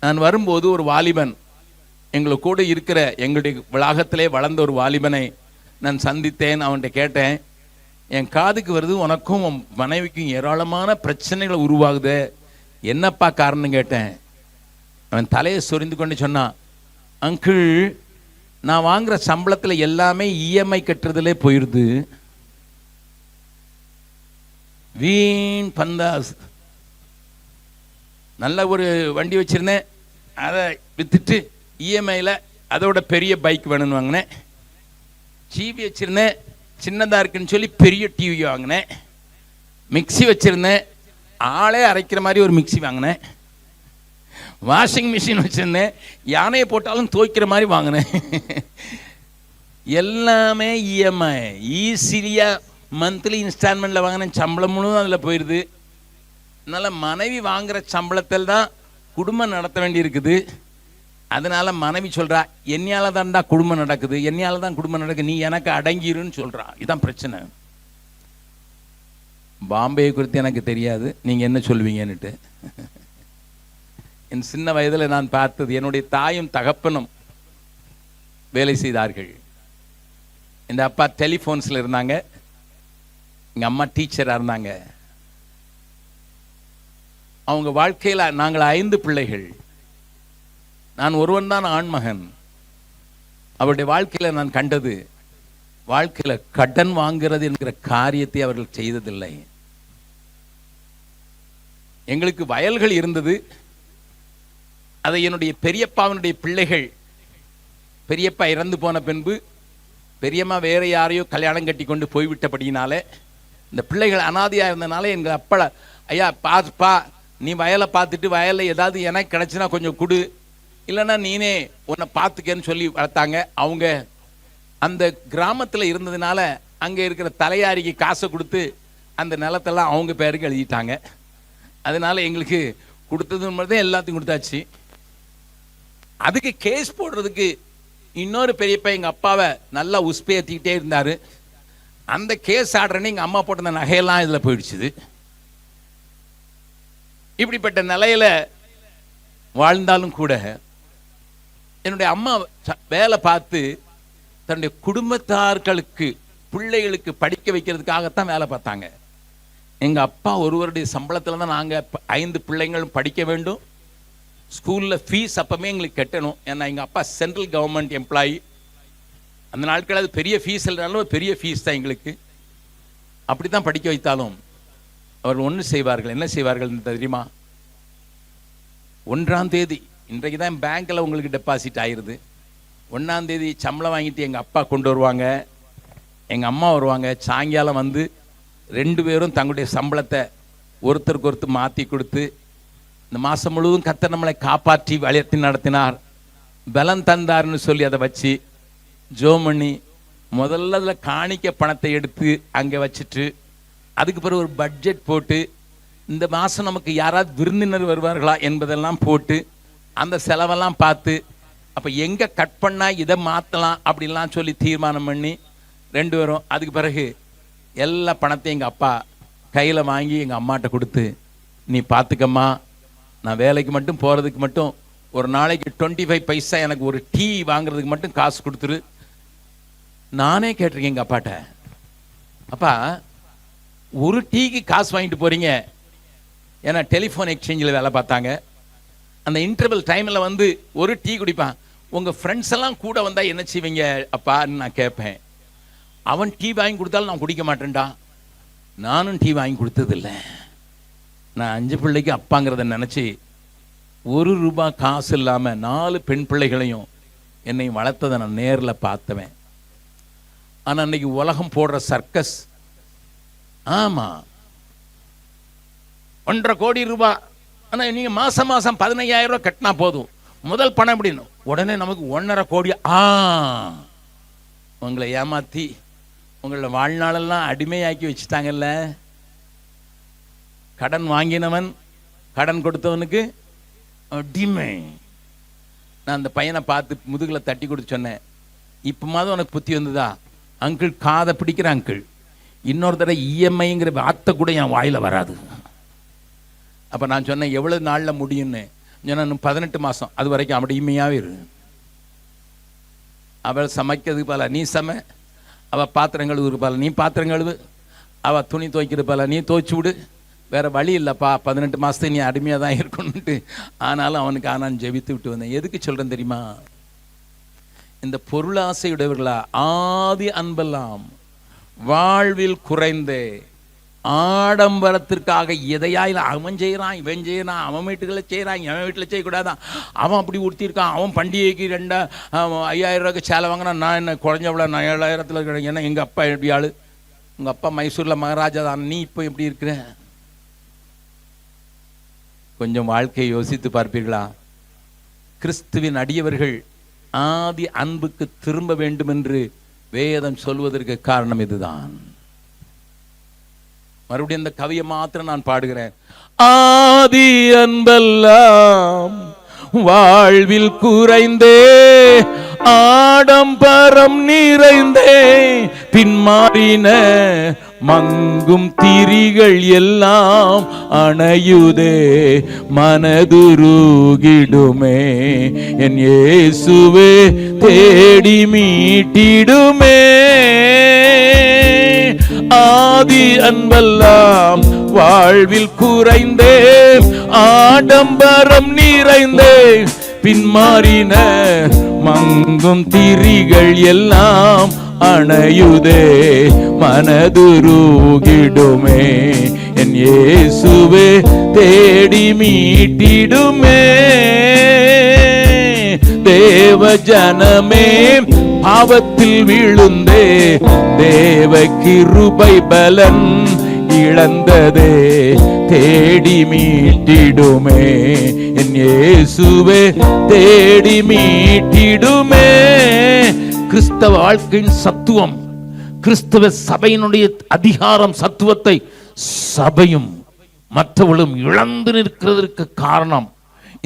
நான் வரும்போது ஒரு வாலிபன் எங்களை கூட இருக்கிற எங்களுடைய வளாகத்திலே வளர்ந்த ஒரு வாலிபனை நான் சந்தித்தேன் அவன்கிட்ட கேட்டேன். என் காதுக்கு வருது உனக்கும் உன் மனைவிக்கும் ஏராளமான பிரச்சனைகள் உருவாகுது. என்னப்பா காரணம் கேட்டேன். அவன் தலையை சொரிந்து கொண்டு சொன்னான் அங்கிள் நான் வாங்குகிற சம்பளத்தில் எல்லாமே இஎம்ஐ கட்டுறதுலே போயிடுது வீண் பந்தாஸ் நல்ல ஒரு வண்டி வச்சுருந்தேன். அதை விற்றுட்டு இஎம்ஐயில் அதோட பெரிய பைக் வேணும்னு வாங்கினேன். டிவி வச்சுருந்தேன். சின்னதாக இருக்குன்னு சொல்லி பெரிய டிவி வாங்கினேன். மிக்ஸி வச்சுருந்தேன். ஆளே அரைக்கிற மாதிரி ஒரு மிக்ஸி வாங்கினேன். வாஷிங் மிஷின் வச்சுருந்தேன். யானையை போட்டாலும் துவைக்கிற மாதிரி வாங்கினேன். எல்லாமே இஎம்ஐ ஈஸிலியாக மந்த்லி இன்ஸ்டால்மெண்ட்டில் வாங்கினேன். சம்பளம் முழுவதும் அதில் போயிடுது அதனால் மனைவி வாங்குற சம்பளத்தில் தான் குடும்பம் நடத்த வேண்டியிருக்குது. அதனால் மனைவி சொல்கிறா என்னையால தான்டா குடும்பம் நடக்குது. என்னையால தான் குடும்பம் நடக்குது. நீ எனக்கு அடங்கிருன்னு சொல்கிறா இதுதான் பிரச்சனை. பாம்பே குறித்து எனக்கு தெரியாது. நீங்கள் என்ன சொல்லுவீங்கன்னுட்டு என் சின்ன வயதில் நான் பார்த்தது என்னுடைய தாயும் தகப்பனும் வேலை செய்தார்கள். என் அப்பா டெலிஃபோன்ஸில் இருந்தாங்க. எங்கள் அம்மா டீச்சராக இருந்தாங்க. அவங்க வாழ்க்கையில் நாங்கள் ஐந்து பிள்ளைகள். நான் ஒருவன் தான் ஆண்மகன் அவருடைய வாழ்க்கையில் நான் கண்டது வாழ்க்கையில் கடன் வாங்கிறது என்கிற காரியத்தை அவர்கள் செய்ததில்லை. எங்களுக்கு வயல்கள் இருந்தது. அதை என்னுடைய பெரியப்பாவினுடைய பிள்ளைகள் பெரியப்பா இறந்து போன பின்பு பெரியம்மா வேற யாரையோ கல்யாணம் கட்டி கொண்டு போய்விட்டபடியினால இந்த பிள்ளைகள் அனாதையாக இருந்தனால எங்கள் அப்பா ஐயா பாப்பா நீ வயலை பார்த்துட்டு வயலில் ஏதாவது எனக்கு கிடச்சுன்னா கொஞ்சம் கொடு. இல்லைன்னா நீனே உன்னை பார்த்துக்கன்னு சொல்லி வளர்த்தாங்க. அவங்க அந்த கிராமத்தில் இருந்ததுனால அங்கே இருக்கிற தலையாரிக்கு காசை கொடுத்து அந்த நிலத்தெல்லாம் அவங்க பேருக்கு எழுதிட்டாங்க. அதனால எங்களுக்கு கொடுத்தது மட்டும் எல்லாத்தையும் கொடுத்தாச்சு. அதுக்கு கேஸ் போடுறதுக்கு இன்னொரு பெரியப்பா எங்கள் அப்பாவை நல்லா உஸ்பேத்திக்கிட்டே இருந்தார். அந்த கேஸ் ஆடுறேன்னு எங்கள் அம்மா போட்டிருந்த நகையெல்லாம் இதில் போயிடுச்சுது. இப்படிப்பட்ட நிலையில வாழ்ந்தாலும் கூட என்னுடைய அம்மா ச- வேலை பார்த்து தன்னுடைய குடும்பத்தார்களுக்கு பிள்ளைகளுக்கு படிக்க வைக்கிறதுக்காகத்தான் வேலை பார்த்தாங்க. எங்கள் அப்பா ஒருவருடைய சம்பளத்தில் தான் நாங்கள் ஐந்து பிள்ளைங்களும் படிக்க வேண்டும். ஸ்கூலில் ஃபீஸ் அப்போமே எங்களுக்கு கட்டணும். ஏன்னா எங்கள் அப்பா சென்ட்ரல் கவர்மெண்ட் எம்ப்ளாயி. அந்த நாட்கள் அது பெரிய ஃபீஸ் இல்லைனாலும் பெரிய ஃபீஸ் தான் எங்களுக்கு. அப்படி தான் படிக்க வைத்தாலும் அவர்கள் ஒன்று செய்வார்கள். என்ன செய்வார்கள் என்று தெரியுமா? ஒன்றாம் தேதி இன்றைக்கு தான் பேங்க்கில் உங்களுக்கு டெபாசிட் ஆயிடுது ஒன்றாம் தேதி சம்பளம் வாங்கிட்டு எங்கள் அப்பா கொண்டு வருவாங்க. எங்கள் அம்மா வருவாங்க. சாயங்காலம் வந்து ரெண்டு பேரும் தங்களுடைய சம்பளத்தை ஒருத்தருக்கு ஒருத்தர் மாற்றி கொடுத்து இந்த மாதம் முழுவதும் கத்த நம்மளை காப்பாற்றி வளர்த்தி நடத்தினார். பலம் தந்தார்னு சொல்லி அதை வச்சு ஜோமணி பண்ணி முதல்ல அதில் காணிக்க பணத்தை எடுத்து அங்கே வச்சுட்டு அதுக்கு பிறகு ஒரு பட்ஜெட் போட்டு இந்த மாதம் நமக்கு யாராவது விருந்தினர் வருவார்களா என்பதெல்லாம் போட்டு அந்த செலவெல்லாம் பார்த்து அப்போ எங்கே கட் பண்ணால் இதை மாற்றலாம் அப்படின்லாம் சொல்லி தீர்மானம் பண்ணி ரெண்டு பேரும் அதுக்கு பிறகு எல்லா பணத்தையும் எங்கள் அப்பா கையில் வாங்கி எங்கள் அம்மாட்ட கொடுத்து நீ பார்த்துக்கம்மா நான் வேலைக்கு மட்டும் போகிறதுக்கு மட்டும் ஒரு நாளைக்கு டுவெண்ட்டி ஃபைவ் பைசா எனக்கு ஒரு டீ வாங்குறதுக்கு மட்டும் காசு கொடுத்துரு. நானே கேட்டிருக்கேன் எங்கள் அப்பாட்ட. அப்பா ஒரு டீக்கு காசு வாங்கிட்டு போறீங்க. ஏன்னா டெலிஃபோன் எக்ஸ்சேஞ்சில் வேலை பார்த்தாங்க. அந்த இன்டர்வல் டைமில் வந்து ஒரு டீ குடிப்பான். உங்கள் ஃப்ரெண்ட்ஸ் எல்லாம் கூட வந்தால் என்ன செய்வீங்க? அப்பான்னு நான் கேட்பேன். அவன் டீ வாங்கி கொடுத்தாலும் நான் குடிக்க மாட்டேன்டா. நானும் டீ வாங்கி கொடுத்ததில்லை. நான் அஞ்சு பிள்ளைக்கு அப்பாங்கிறத நினச்சி ஒரு ரூபாய் காசு இல்லாமல் நாலு பெண் பிள்ளைகளையும் என்னை வளர்த்ததை நான் நேரில் பார்த்தவன். ஆனால் அன்னைக்கு உலகம் போடுற சர்க்கஸ் ஆமா. ஒன்றரை கோடி ரூபாய் ஆனால் நீங்கள் மாதம் மாதம் பதினையாயிரம் ரூபா கட்டினா போதும். முதல் பணம் எப்படின்னு? உடனே நமக்கு ஒன்றரை கோடி ஆ. உங்களை ஏமாத்தி உங்களோட வாழ்நாளெல்லாம் அடிமையாக்கி வச்சுட்டாங்கல்ல? கடன் வாங்கினவன் கடன் கொடுத்தவனுக்கு அடிமை. நான் அந்த பையனை பார்த்து முதுகில் தட்டி கொடுத்து சொன்னேன். இப்போ மாதம் உனக்கு புத்தி வந்ததா? அங்கிள் காதை பிடிக்கிற அங்கிள். இன்னொரு தடவை இஎம்ஐங்கிற வார்த்தை கூட என் வாயில் வராது. அப்போ நான் சொன்னேன் எவ்வளோ நாளில் முடியும்னு? சொன்னேன் இன்னும் பதினெட்டு மாதம் அது வரைக்கும் அப்படி இம்மையாகவே இரு. அவள் சமைக்கிறதுக்கு பல நீ சமை. அவள் பாத்திரம் கழுவுறதுக்கு பல நீ பாத்திரம் கழுவு. அவள் துணி துவைக்கிறது பல நீ துவைச்சி விடு. வேற வழி இல்லைப்பா பதினெட்டு மாதத்துக்கு நீ அடிமையாக தான் இருக்கணும்ட்டு ஆனாலும் அவனுக்கு ஆனால் ஜெபித்து விட்டு வந்தேன். எதுக்கு சொல்கிறேன் தெரியுமா? இந்த பொருளாசையுடையவர்களா? ஆதி அன்பெல்லாம் வாழ்வில் குறைந்து ஆடம்பரத்திற்காக எதையாயில் அவன் செய்கிறான் இவன் செய்கிறான் அவன் வீட்டுகளை செய்கிறான் இவன் வீட்டில் செய்யக்கூடாதான். அவன் அப்படி உடுத்திருக்கான் அவன் பண்டிகைக்கு ரெண்டா ஐயாயிரம் ரூபாய்க்கு சேலை வாங்கினா நான் என்ன குறைஞ்சவள நான் ஏழாயிரத்தில் இருக்கிறேன். ஏன்னா எங்கள் அப்பா எப்படி ஆள்? உங்கள் அப்பா மைசூரில் மகாராஜா தான். நீ இப்போ எப்படி இருக்கிற? கொஞ்சம் வாழ்க்கையை யோசித்து பார்ப்பீர்களா? கிறிஸ்துவின் அடியவர்கள் ஆதி அன்புக்கு திரும்ப வேண்டும் என்று வேதம் சொல்வதற்கு காரணம் இதுதான். மறுபடியும் இந்த கவியை மாத்திரம் நான் பாடுகிறேன். ஆதி அன்பெல்லாம் வாழ்வில் குறைந்தே ஆடம்பரம் நிறைந்தே பின்மாறின மங்கும் திரிகள் எல்லாம் அணையுதே மனதுருகிடுமே. என் இயேசுவே தேடி மீட்டிடுமே. ஆதி அன்பெல்லாம் வாழ்வில் குறைந்தே ஆடம்பரம் நிறைந்தே பின்மாறின மங்கும் திரிகள் எல்லாம் அணையுதே மனதுருகிடுமே. என் இயேசுவே தேடி மீட்டிடுமே. தேவ ஜனமே பாவத்தில் விழுந்தே. தேவ கிருபை பலன் இழந்ததே தேடி மீட்டிடுமே. என் இயேசுவே தேடி மீட்டிடுமே. கிறிஸ்தவ வாழ்க்கையின் சத்துவம். கிறிஸ்தவ சபையினுடைய அதிகாரம் சத்துவத்தை சபையும் மற்றவர்களும் இழந்து நிற்கிறதற்கு காரணம்.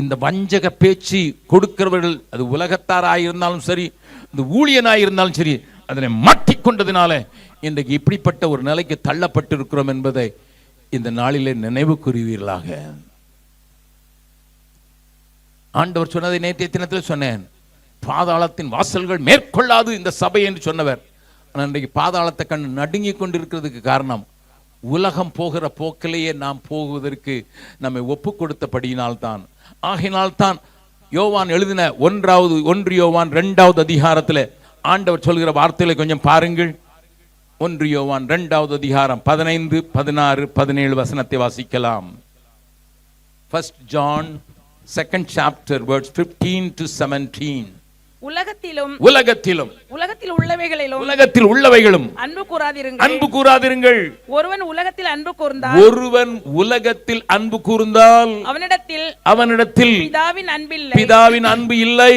இந்த வஞ்சக பேச்சு கொடுக்கிறவர்கள் அது உலகத்தாராயிருந்தாலும் சரி இந்த ஊழியனாயிருந்தாலும் சரி அதனை மாட்டிக்கொண்டதினால இன்றைக்கு இப்படிப்பட்ட ஒரு நிலைக்கு தள்ளப்பட்டிருக்கிறோம் என்பதை இந்த நாளிலே நினைவு கூறுவீர்களாக ஆண்டவர் சொன்னதை நேற்றைய தினத்தில் சொன்னேன். பாதாளத்தின் வாசல்கள் மேற்கொள்ளாது இந்த சபை என்று சொன்னவர். ஆனால் இன்றைக்கு பாதாளத்தை கண் நடுங்கி கொண்டிருக்கிறதுக்கு காரணம் உலகம் போகிற போக்கிலேயே நாம் போகுவதற்கு நம்மை ஒப்பு கொடுத்தபடியினால்தான் ஆகினால்தான் யோவான் எழுதின ஒன்றாவது ஒன்று யோவான் ரெண்டாவது அதிகாரத்தில் ஆண்டவர் சொல்கிற வார்த்தைகளை கொஞ்சம் பாருங்கள். ஒன்று யோவான் ரெண்டாவது அதிகாரம் பதினைந்து பதினாறு பதினேழு வசனத்தை வாசிக்கலாம். First John second chapter words 15 to 17 உலகத்திலும் உலகத்திலும் உலகத்தில் உள்ளவைகளிலும் உலகத்தில் உள்ளவைகளும் அன்பு கூறாதிருங்கள். அன்பு கூறாதிருங்கள். ஒருவன் உலகத்தில் அன்பு கூர்ந்தால் ஒருவன் உலகத்தில் அன்பு கூர்ந்தால் அவனிடத்தில் அவனிடத்தில் பிதாவின் அன்பில்லை. பிதாவின் அன்பு இல்லை.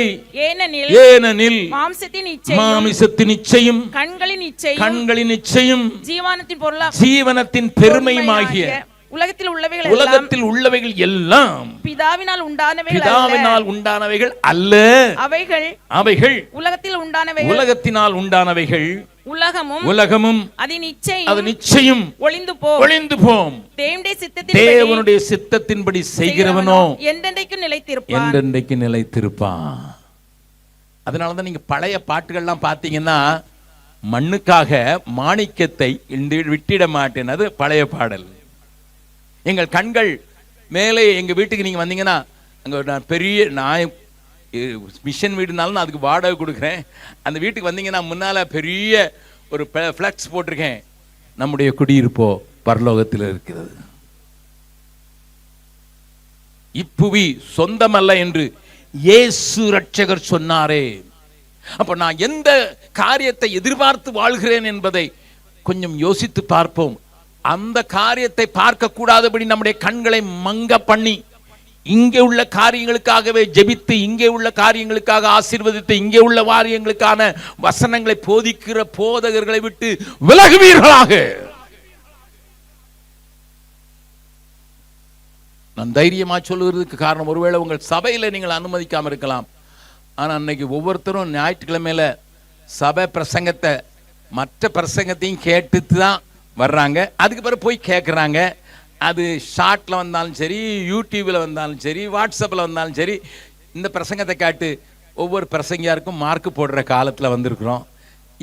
ஏனெனில் ஏனெனில் மாம்சத்தின் இச்சை மாமிசத்தின் நிச்சயம் கண்களின் இச்சை கண்களின் நிச்சயம் ஜீவானத்தின் பொருளா ஜீவனத்தின் பெருமையுமாகிய உலகத்தில் உள்ளவைகள் எல்லாம் உலகத்தில் உள்ளவைகள் எல்லாம் பிதாவினால் உண்டானவைகள். பிதாவினால் உண்டானவைகள் அல்ல. அவைகள் அவைகள் உலகத்தில் உண்டானவைகள் உலகத்தினால் உண்டானவைகள் உலகமும் உலகமும் அது இச்சையும் நிச்சயம் ஒளிந்து போ ஒளிந்து போம். தேவனுடைய சித்தத்தின் தேவனுடைய சித்தத்தின்படி செய்கிறவனோ என்றென்றைக்கும் நிலைத்திருப்பான். என்றென்றைக்கு நிலைத்திருப்பான். அதனால தான் நீங்க பழைய பாட்டுகள்லாம் பார்த்தீங்கன்னா மண்ணுக்காக மாணிக்கத்தை இன்று விட்டிட மாட்டேன். அது பழைய பாடல். எங்கள் கண்கள் மேலே எங்கள் வீட்டுக்கு நீங்கள் வந்தீங்கன்னா அங்கே நான் பெரிய நான் மிஷன் வீடுனாலும் நான் அதுக்கு வாடகை கொடுக்குறேன். அந்த வீட்டுக்கு வந்தீங்கன்னா முன்னால் பெரிய ஒரு ஃப்ளக்ஸ் போட்டிருக்கேன். நம்முடைய குடியிருப்போ பரலோகத்தில் இருக்கிறது. இப்புவி சொந்தமல்ல என்று இயேசு ரட்சகர் சொன்னாரே. அப்போ நான் எந்த காரியத்தை எதிர்பார்த்து வாழ்கிறேன் என்பதை கொஞ்சம் யோசித்து பார்ப்போம். அந்த காரியத்தை பார்க்க கூடாதபடி நம்முடைய கண்களை மங்க பண்ணி இங்கே உள்ள காரியங்களுக்காகவே ஜெபித்து இங்கே உள்ள காரியங்களுக்காக ஆசீர்வதித்து இங்கே உள்ள வாரியங்களுக்கான வசனங்களை போதிக்கிற போதகர்களை விட்டு விலகுவீர்களாக. நான் தைரியமா சொல்லுவதற்கு காரணம் ஒருவேளை உங்கள் சபையில நீங்கள் அனுமதிக்காம இருக்கலாம். ஆனா அன்னைக்கு ஒவ்வொருத்தரும் ஞாயிற்றுக்கிழமையில சபை பிரசங்கத்தை மற்ற பிரசங்கத்தையும் கேட்டுட்டு தான் வர்றாங்க. அதுக்கு பிறகு போய் கேட்குறாங்க அது ஷார்ட்டில் வந்தாலும் சரி யூடியூப்பில் வந்தாலும் சரி வாட்ஸ்அப்பில் வந்தாலும் சரி இந்த பிரசங்கத்தை காட்டு ஒவ்வொரு பிரசங்கியாருக்கும் மார்க் போடுற காலத்தில் வந்திருக்கிறோம்.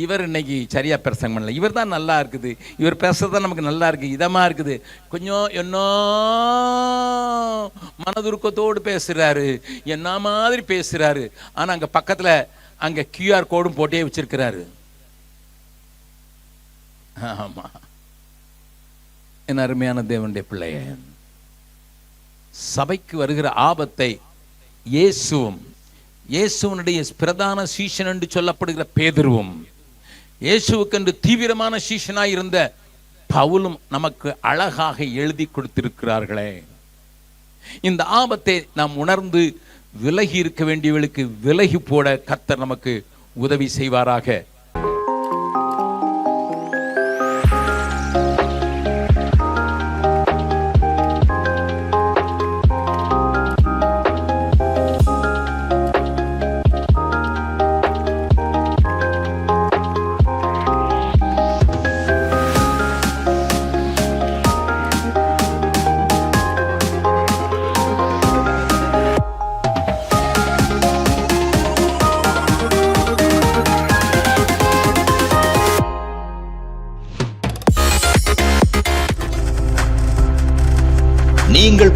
இவர் இன்னைக்கு சரியாக பிரசங்கம் பண்ணல. இவர் தான் நல்லா இருக்குது. இவர் பேசுறது தான் நமக்கு நல்லா இருக்குது இதமாக இருக்குது. கொஞ்சம் என்ன மனதுருக்கத்தோடு பேசுகிறாரு என்ன மாதிரி பேசுகிறாரு ஆனால் அங்கே பக்கத்தில் அங்கே கியூஆர் கோடும் போட்டே வச்சிருக்கிறாரு. ஆமா. என் அருமையான தேவனுடைய பிள்ளைய சபைக்கு வருகிற ஆபத்தை இயேசுவும் இயேசுவனுடைய பிரதான சீஷன் என்று சொல்லப்படுகிற பேதுருவும் இயேசுவுக்கென்று தீவிரமான சீஷனாய் இருந்த பவுலும் நமக்கு அழகாக எழுதி கொடுத்திருக்கிறார்களே. இந்த ஆபத்தை நாம் உணர்ந்து விலகி இருக்க வேண்டியவர்களுக்கு விலகி போட கத்தர் நமக்கு உதவி செய்வாராக.